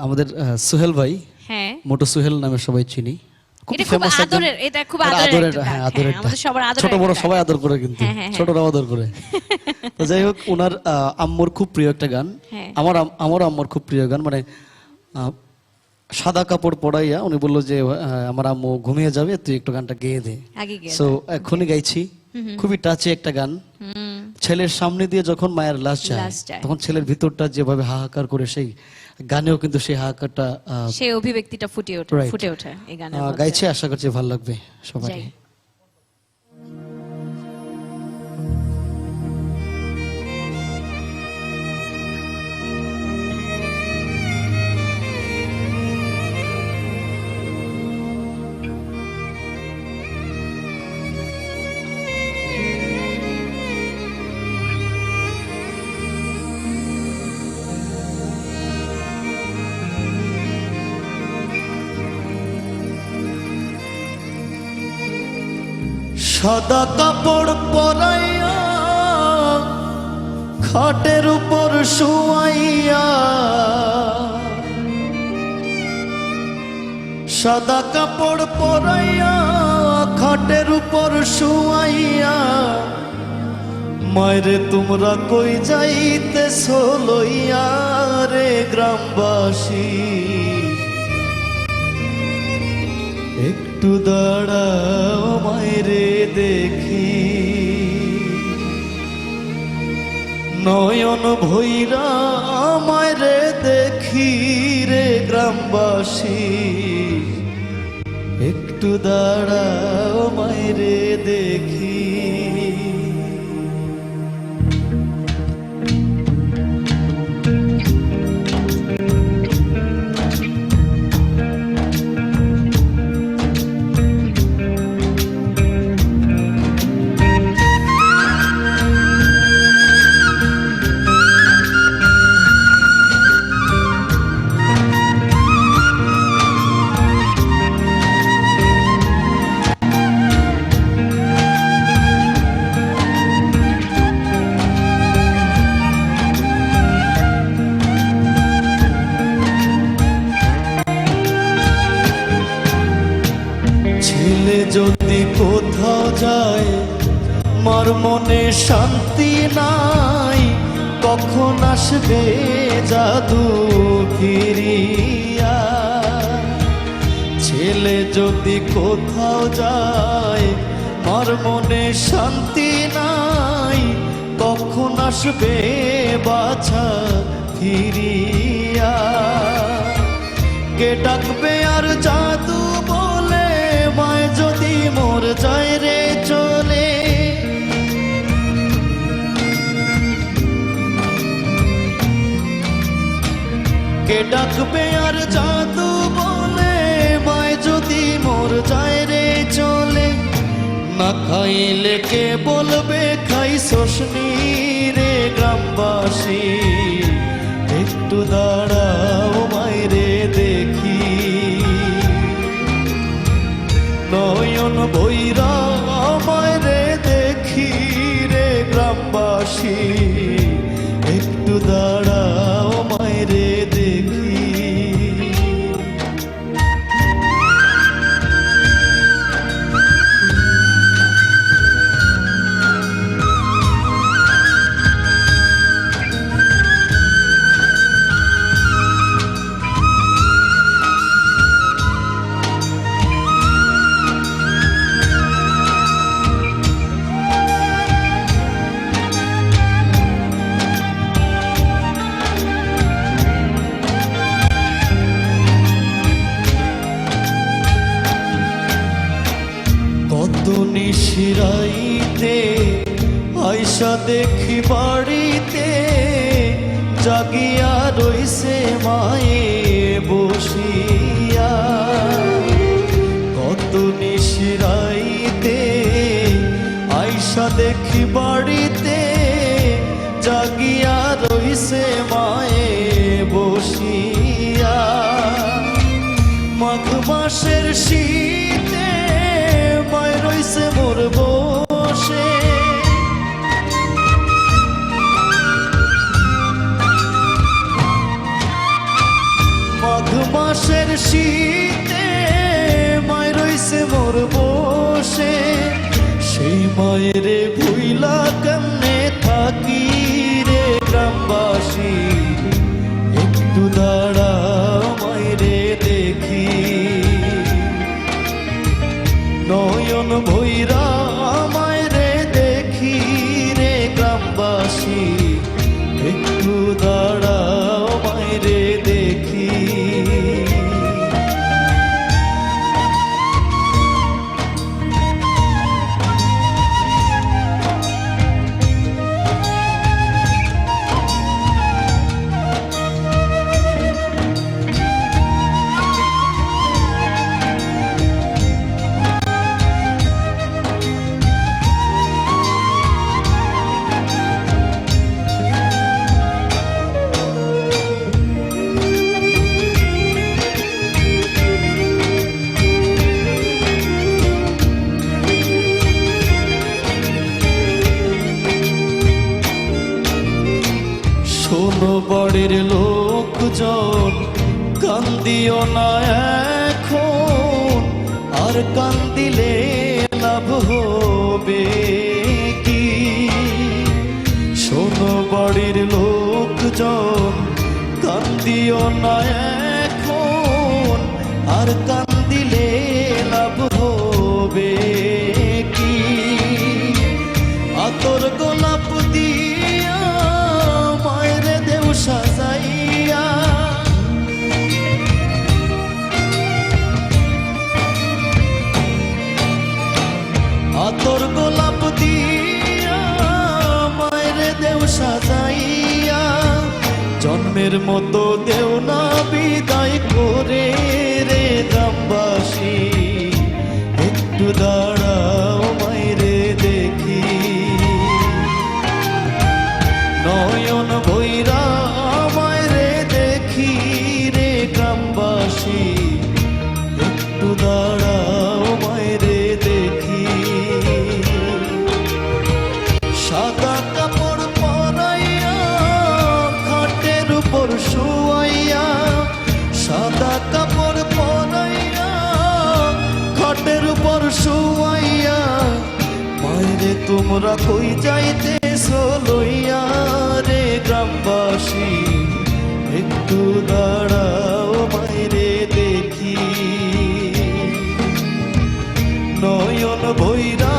আমাদের সোহেল ভাই হ্যাঁ। মোটো সোহেল নামে সবাই চিনি। এটা খুব আদরের এটা খুব আদরের আদরের হ্যাঁ আদরের হ্যাঁ, সবার আদরের ছোট বড় সবাই আদর করে কিন্তু। হ্যাঁ। ছোটরাও আদর করে। তো যাই হোক ওনার আহ, আম্মুর খুব প্রিয় একটা গান। আমার আম- আমার আম্মুর খুব প্রিয় গান মানে সাদা কাপড় পরাইয়া উনি বলল যে আমার আম্মু ঘুমিয়ে যাবে তুই একটু গানটা গেয়ে দে। সো এখনই গাইছি। খুবই টাচে একটা গান। ছেলের সামনে দিয়ে যখন মায়ের লাশ যায় তখন ছেলের ভিতরটা যেভাবে হাহাকার করে সেই গানেও কিন্তু সেই হাহাকারটা সেই অভিব্যক্তিটা ফুটে ওঠে ফুটে ওঠে এই গানে গাইছে আশা করছি ভালো লাগবে সবাই সাদা কাপড় পরাইয়া খাটের উপর শুয়াইয়া সাদা কাপড় পরাইয়া খাটের উপর শুয়াইয়া, মায়েরে তোমরা কই যাইতে লইয়া রে গ্রামবাসী? একটু দাঁড়াও মায়েরে দেখি। নয়ন ভৈরা আমায় রে দেখি রে গ্রামবাসী। একটু দাঁড়াও মায়েরে দেখি। ছেলে যদি কোথাও যায়, মার মনে শান্তি নাই, কখন আসবে জাদু ফিরিয়া? ছেলে যদি কোথাও যায়, মার মনে শান্তি নাই, কখন আসবে বাছা ফিরিয়া? কে ডাকবে আর জাদু ডাকবে আর জাদু বলে, মায় যদি মোর যায় রে চলে। না খাইলে কে বলবে, খাই শোষনি রে গ্রামবাসী। একটু দাঁড়াও মাইরে দেখি। নয়ন বৈরা মাইরে দেখি রে গ্রামবাসী। দেখি বাড়িতে জাগিয়া রইছে মায়ে বসিয়া। কত নিশিরাইতে আইসা দেখি বাড়িতে জাগিয়া রইছে মায়ে বসিয়া। মাঘ মাসের শীতে বুকের শীতে মায় রইছে মোর বসে। সেই মায়েরে লোকজন কান্দিও না এখন, আর কান্দিলে লাভ হবে কি? শোনো বাড়ির লোকজন, কান্দিও না এখন, আর কান্দিলে আতর গোলাপ দিয়া মায়ের দেও সাজাইয়া জন্মের মতো দেও না তোমরা কই যাইতে লইয়া রে গ্রামবাসী? একটু দাঁড়াও বাইরে দেখি। নয়ন বৈরা